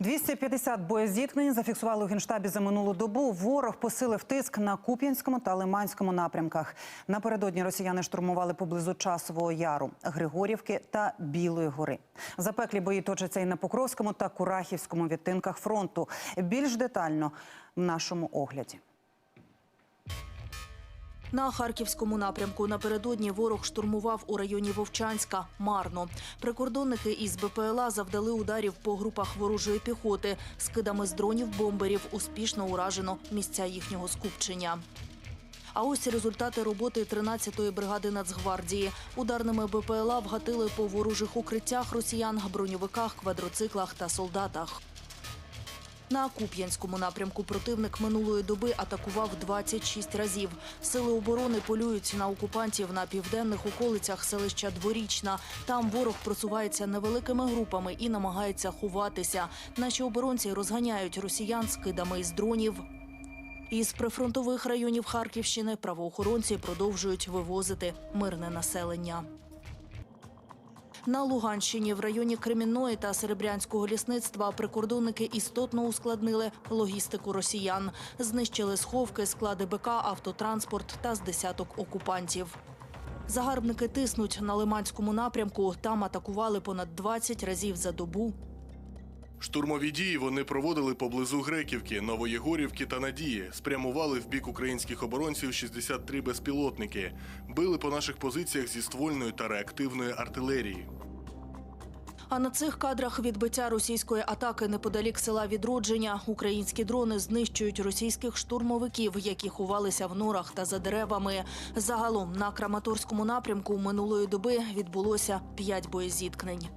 250 боєзіткнень зафіксували у генштабі за минулу добу. Ворог посилив тиск на Куп'янському та Лиманському напрямках. Напередодні росіяни штурмували поблизу Часового Яру, Григорівки та Білої гори. Запеклі бої точаться і на Покровському та Курахівському відтинках фронту. Більш детально в нашому огляді. На харківському напрямку напередодні ворог штурмував у районі Вовчанська марно. Прикордонники із БПЛА завдали ударів по групах ворожої піхоти. Скидами з дронів бомберів успішно уражено місця їхнього скупчення. А ось результати роботи 13-ї бригади Нацгвардії. Ударними БПЛА вгатили по ворожих укриттях росіян, броньовиках, квадроциклах та солдатах. На Куп'янському напрямку противник минулої доби атакував 26 разів. Сили оборони полюють на окупантів на південних околицях селища Дворічна. Там ворог просувається невеликими групами і намагається ховатися. Наші оборонці розганяють росіян скидами із дронів. Із прифронтових районів Харківщини правоохоронці продовжують вивозити мирне населення. На Луганщині в районі Кремінної та Серебрянського лісництва прикордонники істотно ускладнили логістику росіян. Знищили сховки, склади БК, автотранспорт та з десяток окупантів. Загарбники тиснуть на Лиманському напрямку. Там атакували понад 20 разів за добу. Штурмові дії вони проводили поблизу Греківки, Новоєгорівки та Надії. Спрямували в бік українських оборонців 63 безпілотники. Били по наших позиціях зі ствольної та реактивної артилерії. А на цих кадрах відбиття російської атаки неподалік села Відродження українські дрони знищують російських штурмовиків, які ховалися в норах та за деревами. Загалом на Краматорському напрямку минулої доби відбулося п'ять боєзіткнень.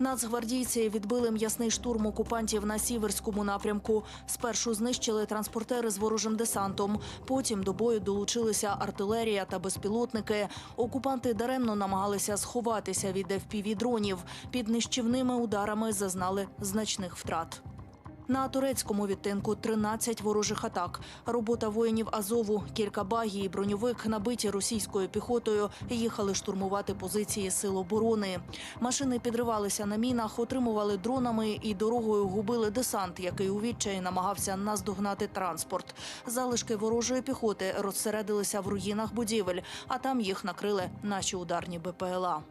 Нацгвардійці відбили м'ясний штурм окупантів на сіверському напрямку. Спершу знищили транспортери з ворожим десантом. Потім до бою долучилися артилерія та безпілотники. Окупанти даремно намагалися сховатися від FPV-дронів. Під нищівними ударами зазнали значних втрат. На турецькому відтинку 13 ворожих атак. Робота воїнів Азову, кілька багій і броньовик, набиті російською піхотою, їхали штурмувати позиції сил оборони. Машини підривалися на мінах, отримували дронами і дорогою губили десант, який у відчаї намагався наздогнати транспорт. Залишки ворожої піхоти розсередилися в руїнах будівель, а там їх накрили наші ударні БПЛА.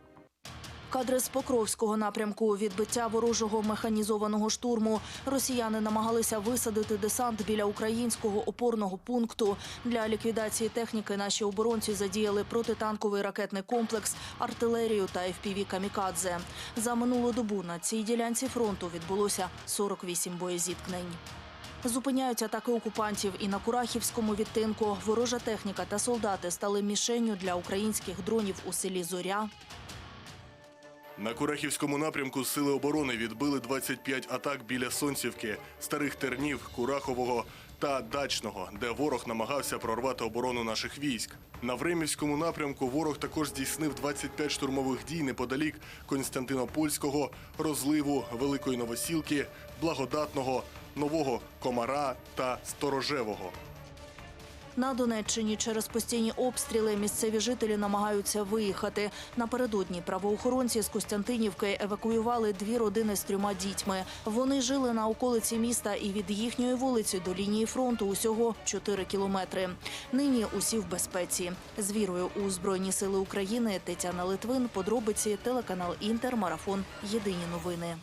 Кадри з Покровського напрямку відбиття ворожого механізованого штурму. Росіяни намагалися висадити десант біля українського опорного пункту. Для ліквідації техніки наші оборонці задіяли протитанковий ракетний комплекс, артилерію та fpv камікадзе. За минулу добу на цій ділянці фронту відбулося 48 боєзіткнень. Зупиняють атаки окупантів і на Курахівському відтинку. Ворожа техніка та солдати стали мішенню для українських дронів у селі Зоря. На Курахівському напрямку сили оборони відбили 25 атак біля Сонцівки, старих тернів, Курахового та Дачного, де ворог намагався прорвати оборону наших військ. На Времівському напрямку ворог також здійснив 25 штурмових дій неподалік Константинопольського, розливу, Великої Новосілки, Благодатного, Нового Комара та Сторожевого. На Донеччині через постійні обстріли місцеві жителі намагаються виїхати. Напередодні правоохоронці з Костянтинівки евакуювали дві родини з трьома дітьми. Вони жили на околиці міста і від їхньої вулиці до лінії фронту усього 4 кілометри. Нині усі в безпеці. З вірою у Збройні сили України Тетяна Литвин, подробиці, телеканал Інтер, марафон. Єдині новини.